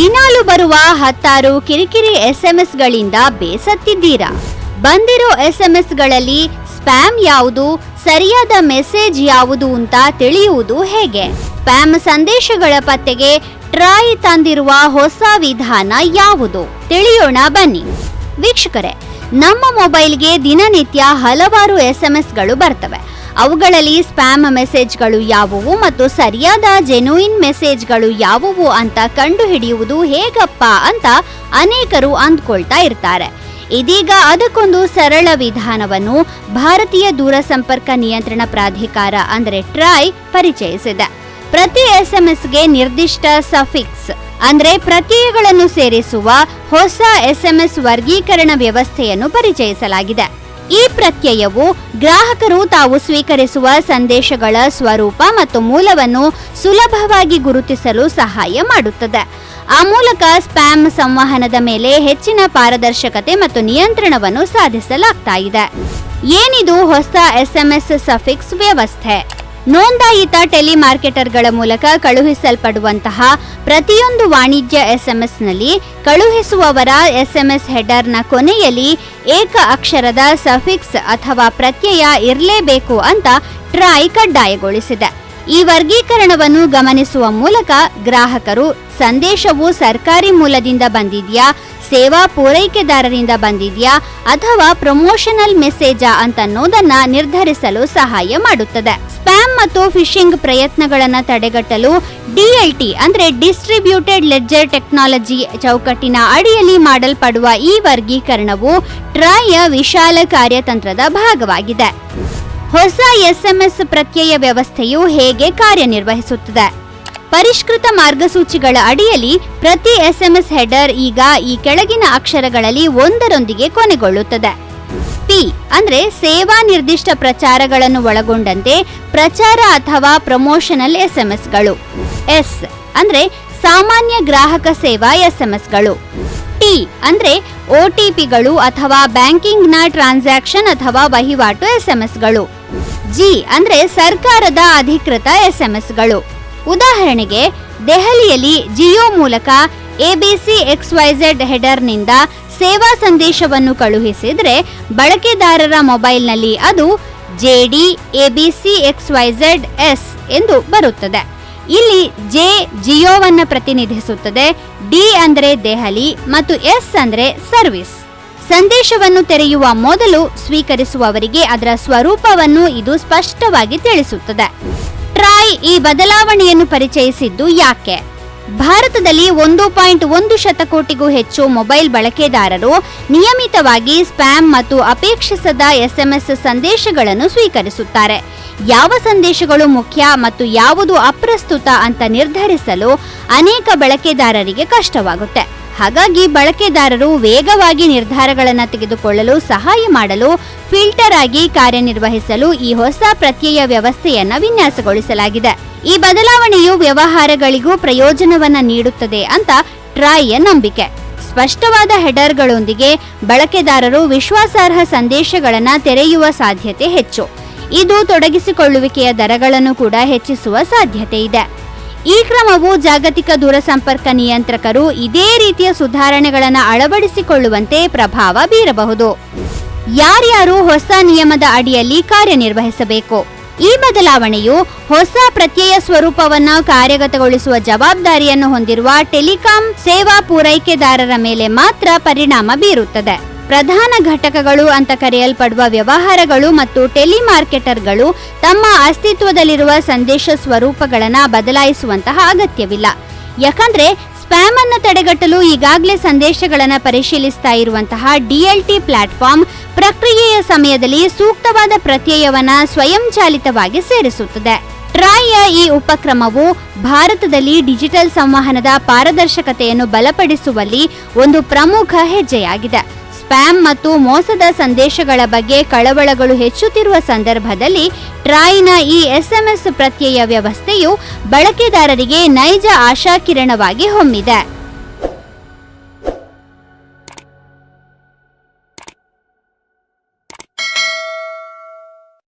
ದಿನಾಲು ಬರುವ ಹತ್ತಾರು ಕಿರಿಕಿರಿ ಎಸ್ಎಂಎಸ್ಗಳಿಂದ ಬೇಸತ್ತಿದ್ದೀರಾ? ಬಂದಿರೋ ಎಸ್ಎಂಎಸ್ಗಳಲ್ಲಿ ಸ್ಪ್ಯಾಮ್ ಯಾವುದು, ಸರಿಯಾದ ಮೆಸೇಜ್ ಯಾವುದು ಅಂತ ತಿಳಿಯುವುದು ಹೇಗೆ? ಸ್ಪ್ಯಾಮ್ ಸಂದೇಶಗಳ ಪತ್ತೆಗೆ ಟ್ರಾಯ್ ತಂದಿರುವ ಹೊಸ ವಿಧಾನ ಯಾವುದು? ತಿಳಿಯೋಣ ಬನ್ನಿ. ವೀಕ್ಷಕರೇ, ನಮ್ಮ ಮೊಬೈಲ್ಗೆ ದಿನನಿತ್ಯ ಹಲವಾರು ಎಸ್ಎಂಎಸ್ಗಳು ಬರ್ತವೆ. ಅವುಗಳಲ್ಲಿ ಸ್ಪ್ಯಾಮ್ ಮೆಸೇಜ್ಗಳು ಯಾವುವು ಮತ್ತು ಸರಿಯಾದ ಜೆನ್ಯೂಯಿನ್ ಮೆಸೇಜ್ಗಳು ಯಾವುವು ಅಂತ ಕಂಡುಹಿಡಿಯುವುದು ಹೇಗಪ್ಪ ಅಂತ ಅನೇಕರು ಅಂದ್ಕೊಳ್ತಾ ಇರ್ತಾರೆ. ಇದೀಗ ಅದಕ್ಕೊಂದು ಸರಳ ವಿಧಾನವನ್ನು ಭಾರತೀಯ ದೂರಸಂಪರ್ಕ ನಿಯಂತ್ರಣ ಪ್ರಾಧಿಕಾರ ಅಂದರೆ ಟ್ರಾಯ್ ಪರಿಚಯಿಸಿದೆ. ಪ್ರತಿ ಎಸ್ಎಂಎಸ್ಗೆ ನಿರ್ದಿಷ್ಟ ಸಫಿಕ್ಸ್ ಅಂದರೆ ಪ್ರತ್ಯಯಗಳನ್ನು ಸೇರಿಸುವ ಹೊಸ ಎಸ್ಎಂಎಸ್ ವರ್ಗೀಕರಣ ವ್ಯವಸ್ಥೆಯನ್ನು ಪರಿಚಯಿಸಲಾಗಿದೆ. ಈ ಪ್ರತ್ಯಯವು ಗ್ರಾಹಕರು ತಾವು ಸ್ವೀಕರಿಸುವ ಸಂದೇಶಗಳ ಸ್ವರೂಪ ಮತ್ತು ಮೂಲವನ್ನು ಸುಲಭವಾಗಿ ಗುರುತಿಸಲು ಸಹಾಯ ಮಾಡುತ್ತದೆ. ಆ ಮೂಲಕ ಸ್ಪ್ಯಾಮ್ ಸಂವಹನದ ಮೇಲೆ ಹೆಚ್ಚಿನ ಪಾರದರ್ಶಕತೆ ಮತ್ತು ನಿಯಂತ್ರಣವನ್ನು ಸಾಧಿಸಲಾಗ್ತಾ ಏನಿದು ಹೊಸ ಎಸ್ಎಂಎಸ್ ಸಫಿಕ್ಸ್ ವ್ಯವಸ್ಥೆ? ನೋಂದಾಯಿತ ಟೆಲಿಮಾರ್ಕೆಟರ್ಗಳ ಮೂಲಕ ಕಳುಹಿಸಲ್ಪಡುವಂತಹ ಪ್ರತಿಯೊಂದು ವಾಣಿಜ್ಯ ಎಸ್ಎಂಎಸ್ನಲ್ಲಿ ಕಳುಹಿಸುವವರ ಎಸ್ಎಂಎಸ್ ಹೆಡರ್ನ ಕೊನೆಯಲ್ಲಿ ಏಕ ಅಕ್ಷರದ ಸಫಿಕ್ಸ್ ಅಥವಾ ಪ್ರತ್ಯಯ ಇರಲೇಬೇಕು ಅಂತ ಟ್ರಾಯ್ ಕಡ್ಡಾಯಗೊಳಿಸಿದೆ. ಈ ವರ್ಗೀಕರಣವನ್ನು ಗಮನಿಸುವ ಮೂಲಕ ಗ್ರಾಹಕರು ಸಂದೇಶವು ಸರ್ಕಾರಿ ಮೂಲದಿಂದ ಬಂದಿದ್ಯಾ ಸೇವಾ ಪೂರೈಕೆದಾರರಿಂದ ಬಂದಿದೆಯಾ ಅಥವಾ ಪ್ರಮೋಷನಲ್ ಮೆಸೇಜಾ ಅಂತನ್ನೋದನ್ನ ನಿರ್ಧರಿಸಲು ಸಹಾಯ ಮಾಡುತ್ತದೆ. ಸ್ಪ್ಯಾಮ್ ಮತ್ತು ಫಿಶಿಂಗ್ ಪ್ರಯತ್ನಗಳನ್ನು ತಡೆಗಟ್ಟಲು ಡಿಎಲ್ಟಿ ಅಂದ್ರೆ ಡಿಸ್ಟ್ರಿಬ್ಯೂಟೆಡ್ ಲೆಡ್ಜರ್ ಟೆಕ್ನಾಲಜಿ ಚೌಕಟ್ಟಿನ ಅಡಿಯಲ್ಲಿ ಮಾಡಲ್ಪಡುವ ಈ ವರ್ಗೀಕರಣವು ಟ್ರಾಯ ವಿಶಾಲ ಕಾರ್ಯತಂತ್ರದ ಭಾಗವಾಗಿದೆ. ಹೊಸ ಎಸ್ಎಂಎಸ್ ಪ್ರತ್ಯಯ ವ್ಯವಸ್ಥೆಯು ಹೇಗೆ ಕಾರ್ಯನಿರ್ವಹಿಸುತ್ತದೆ? ಪರಿಷ್ಕೃತ ಮಾರ್ಗಸೂಚಿಗಳ ಅಡಿಯಲ್ಲಿ ಪ್ರತಿ ಎಸ್ಎಂಎಸ್ ಹೆಡರ್ ಈಗ ಈ ಕೆಳಗಿನ ಅಕ್ಷರಗಳಲ್ಲಿ ಒಂದರೊಂದಿಗೆ ಕೊನೆಗೊಳ್ಳುತ್ತದೆ. ಪಿ ಅಂದ್ರೆ ಸೇವಾ ನಿರ್ದಿಷ್ಟ ಪ್ರಚಾರಗಳನ್ನು ಒಳಗೊಂಡಂತೆ ಪ್ರಚಾರ ಅಥವಾ ಪ್ರಮೋಷನಲ್ ಎಸ್ಎಂಎಸ್ಗಳು ಎಸ್ ಅಂದ್ರೆ ಸಾಮಾನ್ಯ ಗ್ರಾಹಕ ಸೇವಾ ಎಸ್ಎಂಎಸ್ಗಳು ಟಿ ಅಂದ್ರೆ ಒಟಿಪಿಗಳು ಅಥವಾ ಬ್ಯಾಂಕಿಂಗ್ನ ಟ್ರಾನ್ಸಾಕ್ಷನ್ ಅಥವಾ ವಹಿವಾಟು ಎಸ್ಎಂಎಸ್ಗಳು ಜಿ ಅಂದ್ರೆ ಸರ್ಕಾರದ ಅಧಿಕೃತ ಎಸ್ಎಂಎಸ್ಗಳು ಉದಾಹರಣೆಗೆ, ದೆಹಲಿಯಲ್ಲಿ ಜಿಯೋ ಮೂಲಕ ಎಬಿಸಿ ಎಕ್ಸ್ವೈಝೆಡ್ ಹೆಡರ್ನಿಂದ ಸೇವಾ ಸಂದೇಶವನ್ನು ಕಳುಹಿಸಿದರೆ, ಬಳಕೆದಾರರ ಮೊಬೈಲ್ನಲ್ಲಿ ಅದು J D A B C X Y Z S ಎಂದು ಬರುತ್ತದೆ. ಇಲ್ಲಿ ಜೆ ಜಿಯೋವನ್ನು ಪ್ರತಿನಿಧಿಸುತ್ತದೆ, ಡಿ ಅಂದರೆ ದೆಹಲಿ ಮತ್ತು ಎಸ್ ಅಂದರೆ ಸರ್ವಿಸ್. ಸಂದೇಶವನ್ನು ತೆರೆಯುವ ಮೊದಲು ಸ್ವೀಕರಿಸುವವರಿಗೆ ಅದರ ಸ್ವರೂಪವನ್ನು ಇದು ಸ್ಪಷ್ಟವಾಗಿ ತಿಳಿಸುತ್ತದೆ. ಈ ಬದಲಾವಣೆಯನ್ನು ಪರಿಚಯಿಸಿದ್ದು ಯಾಕೆ? ಭಾರತದಲ್ಲಿ ಒಂದು ಪಾಯಿಂಟ್ ಒಂದು ಶತಕೋಟಿಗೂ ಹೆಚ್ಚು ಮೊಬೈಲ್ ಬಳಕೆದಾರರು ನಿಯಮಿತವಾಗಿ ಸ್ಪ್ಯಾಮ್ ಮತ್ತು ಅಪೇಕ್ಷಿಸದ ಎಸ್ಎಂಎಸ್ ಸಂದೇಶಗಳನ್ನು ಸ್ವೀಕರಿಸುತ್ತಾರೆ. ಯಾವ ಸಂದೇಶಗಳು ಮುಖ್ಯ ಮತ್ತು ಯಾವುದು ಅಪ್ರಸ್ತುತ ಅಂತ ನಿರ್ಧರಿಸಲು ಅನೇಕ ಬಳಕೆದಾರರಿಗೆ ಕಷ್ಟವಾಗುತ್ತೆ. ಹಾಗಾಗಿ ಬಳಕೆದಾರರು ವೇಗವಾಗಿ ನಿರ್ಧಾರಗಳನ್ನು ತೆಗೆದುಕೊಳ್ಳಲು ಸಹಾಯ ಮಾಡಲು ಫಿಲ್ಟರ್ ಆಗಿ ಕಾರ್ಯನಿರ್ವಹಿಸಲು ಈ ಹೊಸ ಪ್ರತ್ಯಯ ವ್ಯವಸ್ಥೆಯನ್ನು ವಿನ್ಯಾಸಗೊಳಿಸಲಾಗಿದೆ. ಈ ಬದಲಾವಣೆಯು ವ್ಯವಹಾರಗಳಿಗೂ ಪ್ರಯೋಜನವನ್ನ ನೀಡುತ್ತದೆ ಅಂತ ಟ್ರಾಯ್ಯ ನಂಬಿಕೆ. ಸ್ಪಷ್ಟವಾದ ಹೆಡರ್ಗಳೊಂದಿಗೆ ಬಳಕೆದಾರರು ವಿಶ್ವಾಸಾರ್ಹ ಸಂದೇಶಗಳನ್ನು ತೆರೆಯುವ ಸಾಧ್ಯತೆ ಹೆಚ್ಚು. ಇದು ತೊಡಗಿಸಿಕೊಳ್ಳುವಿಕೆಯ ದರಗಳನ್ನು ಕೂಡ ಹೆಚ್ಚಿಸುವ ಸಾಧ್ಯತೆ ಇದೆ. ಈ ಕ್ರಮವು ಜಾಗತಿಕ ದೂರಸಂಪರ್ಕ ನಿಯಂತ್ರಕರು ಇದೇ ರೀತಿಯ ಸುಧಾರಣೆಗಳನ್ನು ಅಳವಡಿಸಿಕೊಳ್ಳುವಂತೆ ಪ್ರಭಾವ ಬೀರಬಹುದು. ಯಾರ್ಯಾರು ಹೊಸ ನಿಯಮದ ಅಡಿಯಲ್ಲಿ ಕಾರ್ಯನಿರ್ವಹಿಸಬೇಕು? ಈ ಬದಲಾವಣೆಯು ಹೊಸ ಪ್ರತ್ಯಯ ಸ್ವರೂಪವನ್ನು ಕಾರ್ಯಗತಗೊಳಿಸುವ ಜವಾಬ್ದಾರಿಯನ್ನು ಹೊಂದಿರುವ ಟೆಲಿಕಾಂ ಸೇವಾ ಪೂರೈಕೆದಾರರ ಮೇಲೆ ಮಾತ್ರ ಪರಿಣಾಮ ಬೀರುತ್ತದೆ. ಪ್ರಧಾನ ಘಟಕಗಳು ಅಂತ ಕರೆಯಲ್ಪಡುವ ವ್ಯವಹಾರಗಳು ಮತ್ತು ಟೆಲಿಮಾರ್ಕೆಟರ್ಗಳು ತಮ್ಮ ಅಸ್ತಿತ್ವದಲ್ಲಿರುವ ಸಂದೇಶ ಸ್ವರೂಪಗಳನ್ನು ಬದಲಾಯಿಸುವಂತಹ ಅಗತ್ಯವಿಲ್ಲ. ಯಾಕಂದ್ರೆ ಸ್ಪ್ಯಾಮ್ ಅನ್ನು ತಡೆಗಟ್ಟಲು ಈಗಾಗಲೇ ಸಂದೇಶಗಳನ್ನು ಪರಿಶೀಲಿಸ್ತಾ ಇರುವಂತಹ ಡಿಎಲ್ಟಿ ಪ್ಲಾಟ್ಫಾರ್ಮ್ ಪ್ರಕ್ರಿಯೆಯ ಸಮಯದಲ್ಲಿ ಸೂಕ್ತವಾದ ಪ್ರತ್ಯಯವನ್ನು ಸ್ವಯಂಚಾಲಿತವಾಗಿ ಸೇರಿಸುತ್ತದೆ. ಟ್ರಾಯ್ಯ ಈ ಉಪಕ್ರಮವು ಭಾರತದಲ್ಲಿ ಡಿಜಿಟಲ್ ಸಂವಹನದ ಪಾರದರ್ಶಕತೆಯನ್ನು ಬಲಪಡಿಸುವಲ್ಲಿ ಒಂದು ಪ್ರಮುಖ ಹೆಜ್ಜೆಯಾಗಿದೆ. ಸ್ಪ್ಯಾಮ್ ಮತ್ತು ಮೋಸದ ಸಂದೇಶಗಳ ಬಗ್ಗೆ ಕಳವಳಗಳು ಹೆಚ್ಚುತ್ತಿರುವ ಸಂದರ್ಭದಲ್ಲಿ ಟ್ರಾಯ್ನ ಈ ಎಸ್ಎಂಎಸ್ ಪ್ರತ್ಯಯ ವ್ಯವಸ್ಥೆಯು ಬಳಕೆದಾರರಿಗೆ ನೈಜ ಆಶಾಕಿರಣವಾಗಿ ಹೊಮ್ಮಿದೆ.